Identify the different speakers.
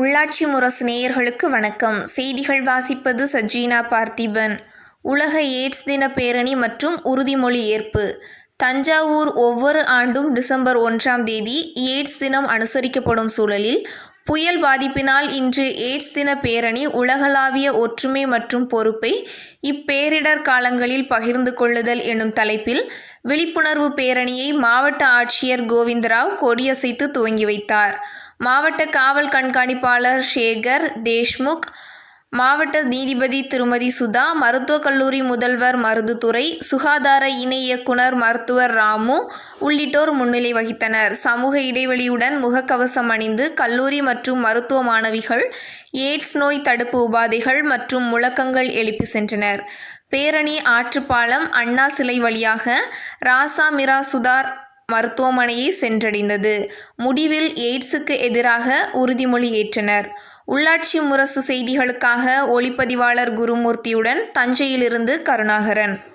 Speaker 1: உள்ளாட்சி முரசு நேயர்களுக்கு வணக்கம். செய்திகள் வாசிப்பது சஜீனா பார்த்திபன். உலக எய்ட்ஸ் தின பேரணி மற்றும் உறுதிமொழி ஏற்பு. தஞ்சாவூர் ஒவ்வொரு ஆண்டும் டிசம்பர் ஒன்றாம் தேதி எய்ட்ஸ் தினம் அனுசரிக்கப்படும் சூழலில் புயல் பாதிப்பினால் இன்று எய்ட்ஸ் தின பேரணி உலகளாவிய ஒற்றுமை மற்றும் பொறுப்பை இப்பேரிடர் காலங்களில் பகிர்ந்து கொள்ளுதல் எனும் தலைப்பில் விழிப்புணர்வு பேரணியை மாவட்ட ஆட்சியர் கோவிந்தராவ் கொடியசைத்து துவங்கி வைத்தார். மாவட்ட காவல் கண்காணிப்பாளர் சேகர் தேஷ்முக் மாவட்ட நீதிபதி திருமதி சுதா மருத்துவக் கல்லூரி முதல்வர் மருதுத்துறை சுகாதார இணை இயக்குனர் மருத்துவர் ராமு உள்ளிட்டோர் முன்னிலை வகித்தனர். சமூக இடைவெளியுடன் முகக்கவசம் அணிந்து கல்லூரி மற்றும் மருத்துவ மாணவிகள் எய்ட்ஸ் நோய் தடுப்பு உபாதைகள் மற்றும் முழக்கங்கள் எழுப்பி சென்றனர். பேரணி ஆற்றுப்பாலம் அண்ணா சிலை வழியாக ராசா மிரா சுதார் மருத்துவமனையை சென்றடைந்தது. முடிவில் எய்ட்ஸுக்கு எதிராக உறுதிமொழி ஏற்றனர். உள்ளாட்சி முரசு செய்திகளுக்காக ஒளிப்பதிவாளர் குருமூர்த்தியுடன் தஞ்சையிலிருந்து கருணாகரன்.